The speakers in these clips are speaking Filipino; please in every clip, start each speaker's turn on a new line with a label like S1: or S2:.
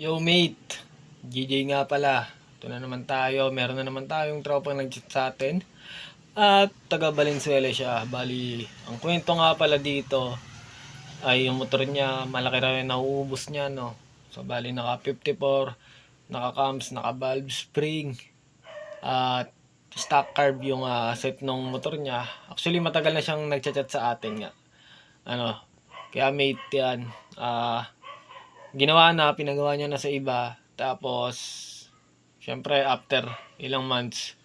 S1: Yo mate, GJ nga pala. Ito na naman tayo. Meron na naman tayong tropang nag-chat sa atin. At taga Valenzuela siya. Bali, ang kwento nga pala dito ay yung motor niya, malaki raw yung nauubos niya, no? So, bali, naka 54, naka cams, naka valve spring, at stock carb yung ah, set ng motor niya. Actually, matagal na siyang nagchat-chat sa atin nga. Ano, kaya mate yan. Ah, ginawa na, pinagawa niya na sa iba. Tapos, syempre, after ilang months,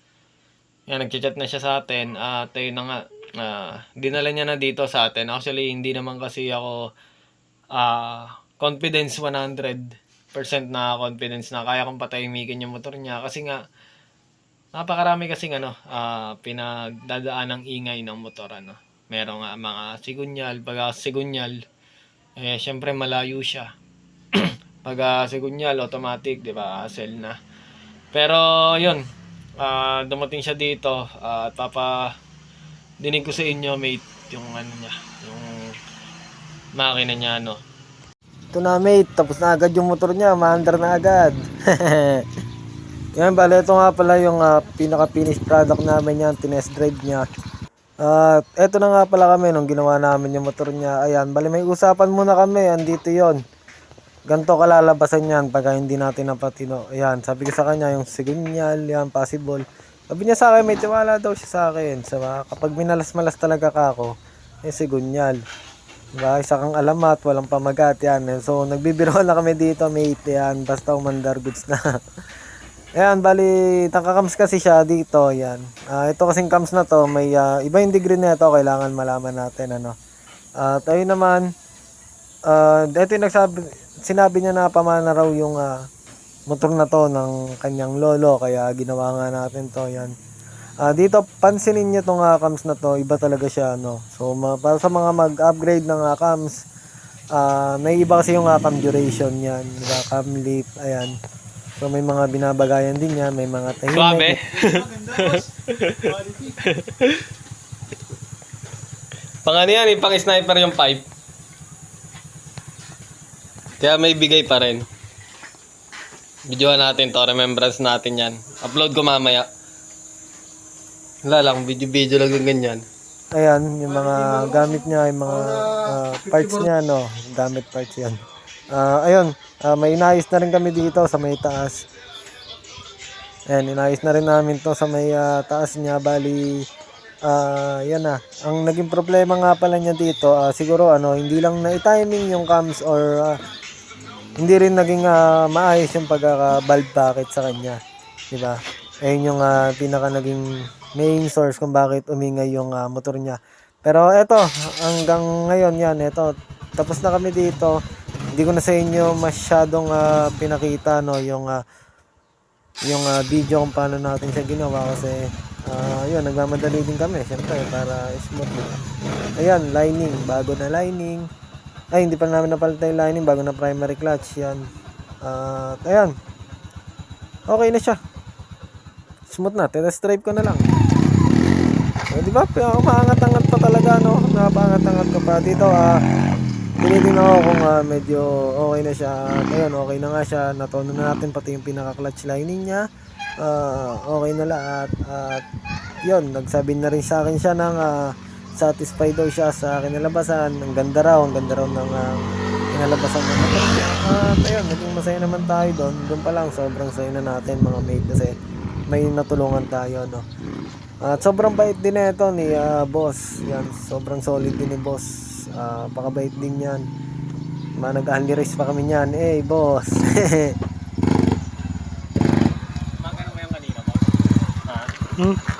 S1: yan, nagchat na siya sa atin. At ayun na nga, ah, dinala niya na dito sa atin. Actually, hindi naman kasi ako ah, confidence 100% na confidence na kaya kong patahimikin yung motor niya. Kasi nga, napakarami kasing ano, ah, pinagdadaan ng ingay ng motor. Ano. Meron nga mga sigunyal, pag sigunyal, eh, syempre malayo siya. Pag ah, sigunyal, automatic, di ba, hassle na. Pero, yun, ah, dumating siya dito, at papa, dinig ko sa inyo, mate, yung ano niya, yung makina niya, ano.
S2: Ito na mate, tapos na agad yung motor niya, maandar na agad. yan, bale ito nga pala yung ah, pinaka-finished product namin yan, tinest drive niya. At eto na nga pala kami nung ginawa namin yung motor niya. Ayan, bale may usapan muna kami, andito yon Ganto kalalabasan yan pag hindi natin napatino. Ayan, sabi ko sa kanya yung signal, yan, possible. Sabi niya sa akin, may tiwala daw siya sa akin. Sa kapag minalas-malas talaga ka ako, eh sigunyal. Diba? Isa kang alamat, walang pamagat yan. So, nagbibiro na kami dito, mate. Yan, basta umandar goods na. Ayan, bali, nakakams kasi siya dito, yan. Ah, ito kasing cams na to, may ah, iba yung degree na ito, kailangan malaman natin, ano. At ayun naman, ah, ito yung nagsabi, sinabi niya na pamana raw yung ah, motor na to ng kanyang lolo, kaya ginawa nga natin to, yan. Ah, dito pansinin niyo tong ah, cams na to, iba talaga siya no. So ma- para sa mga mag-upgrade ng ah, cams, ah may iba kasi yung ah, cam duration niyan, diba? Cam leaf, ayan. So may mga binabagayan din yan, may mga tahimik.
S1: Suabe. pang ano yan, eh, pang sniper yung pipe. Kaya may bigay pa rin. Videohan natin to, remembrance natin yan. Upload ko mamaya. Wala lang, video-video lang yung ganyan.
S2: Ayan, yung mga gamit niya, yung mga ah, parts niya, no. Gamit parts yan. Ah, ayun, ah, may inayos na rin kami dito sa may taas. Ayan, inayos na rin namin to sa may ah, taas niya. Bali, ah, yan na. Ang naging problema nga pala niya dito, ah, siguro ano, hindi lang na timing yung cams or ah, hindi rin naging ah, maayos yung pagkaka-valve packet sa kanya. Di ba? Ayun yung ah, pinaka naging main source kung bakit umingay yung ah, motor niya. Pero eto, hanggang ngayon yan, eto, tapos na kami dito. Hindi ko na sa inyo masyadong ah, pinakita no yung ah, yung ah, video kung paano natin siya ginawa kasi ah, yun, nagmamadali din kami syempre para smooth. Ayan, lining, bago na lining. Ay, hindi pa namin napalitan yung lining, bago na primary clutch yan. At ayan, okay na siya. Smooth na, test drive ko na lang. O, di ba? Umaangat-angat pa talaga, no? Napaangat-angat ko pa. Dito, ah, tinitingnan ako kung ah, medyo okay na siya. At ayun, okay na nga siya. Natono na natin pati yung pinaka-clutch lining niya. Ah, okay na lahat. At yun, nagsabi na rin sa akin siya ng ah, satisfied daw siya sa kinalabasan. Ang ganda raw, ang ganda raw ng ah, kinalabasan ng motor. At ayun, naging masaya naman tayo doon. Doon pa lang, sobrang saya na natin mga mate kasi may natulungan tayo, no? At sobrang bait din na ito ni ah, boss. Yan, sobrang solid din ni boss. Ah, pakabait din yan. Mga nag-only race pa kami niyan. Eh, boss.
S1: Magkano mo yung kanina mo? Ha?
S2: hmm?